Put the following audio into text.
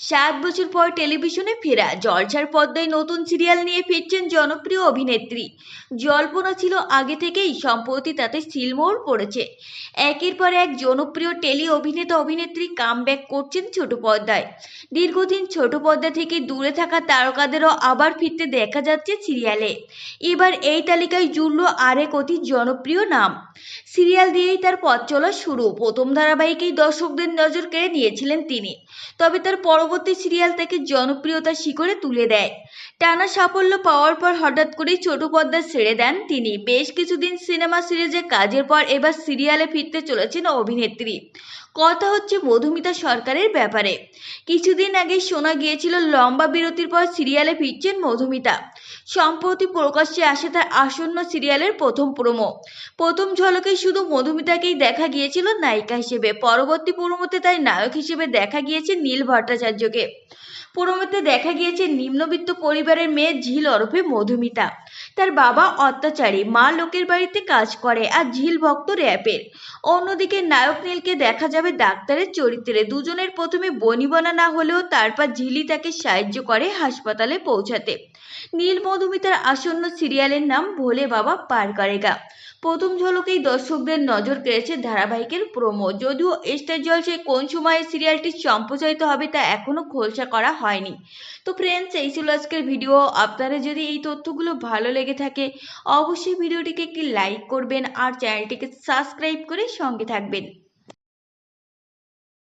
সাত বছর পর টেলিভিশনে ফেরা। জলসার পদ্মায় নতুন সিরিয়াল নিয়ে ফিরছেন জনপ্রিয় অভিনেত্রী। জল্পনা ছিল আগে থেকেই, সম্প্রতি তাতে সিলমোহর পড়েছে। একের পর এক জনপ্রিয় টেলি অভিনেতা অভিনেত্রী কামব্যাক করছেন ছোট পর্দায়। দীর্ঘদিন ছোট পর্দা থেকে দূরে থাকা তারকাদেরও আবার ফিরতে দেখা যাচ্ছে সিরিয়ালে। এবার এই তালিকায় জুড়ল আরেক অতি জনপ্রিয় নাম। সিরিয়াল দিয়েই তার পথ চলা শুরু। প্রথম ধারাবাহিকেই দর্শকদের নজর কেড়ে নিয়েছিলেন তিনি। তবে তার পরবর্তী সিরিয়াল তাকে জনপ্রিয়তার শিখরে তুলে দেয়। টানা সাফল্য পাওয়ার পর হঠাৎ করেই ছোট পর্দা ছেড়ে দেন তিনি। বেশ কিছুদিন সিনেমা সিরিজে কাজের পর এবার সিরিয়ালে ফিরতে চলেছেন অভিনেত্রী। কথা হচ্ছে মধুমিতা সরকারের ব্যাপারে। কিছুদিন আগে শোনা গিয়েছিল, লম্বা বিরতির পর সিরিয়ালে ফিরছেন মধুমিতা। সম্প্রতি প্রকাশ্যে আসে তার আসন্ন সিরিয়ালের প্রথম প্রোমো। প্রথম ঝলকে শুধু মধুমিতাকেই দেখা গিয়েছিল নায়িকা হিসেবে। পরবর্তী প্রোমোতে তাই নায়ক হিসেবে দেখা গিয়েছে নীল ভট্টাচার্যকে। প্রোমোতে দেখা গিয়েছে নিম্নবিত্ত পরিবারের মেয়ে ঝিল ওরফে মধুমিতা। তার বাবা অত্যাচারী, মা লোকের বাড়িতে কাজ করে আর ঝিল ভক্ত র্যাপের অন্যদিকে নায়ক নীলকে দেখা যাবে ডাক্তারের চরিত্রে। দুজনের প্রথমে বনিবনা না হলেও তারপর ঝিলি তাকে সাহায্য করে হাসপাতালে পৌঁছাতে। নীল মধুমিতার আসন্ন সিরিয়ালের নাম ভোলে বাবা পার করেগা প্রথম ঝলকেই দর্শকদের নজর কেড়েছে ধারাবাহিকের প্রোমো। যদিও স্টার জলসে কোন সময়ে সিরিয়ালটি সম্প্রচারিত হবে তা এখনও খোলসা করা হয়নি। তো ফ্রেন্ডস এই ছিল আজকের ভিডিও আপনারা যদি এই তথ্যগুলো ভালো লেগে থাকে, অবশ্যই ভিডিওটিকে একটি লাইক করবেন আর চ্যানেলটিকে সাবস্ক্রাইব করে সঙ্গে থাকবেন।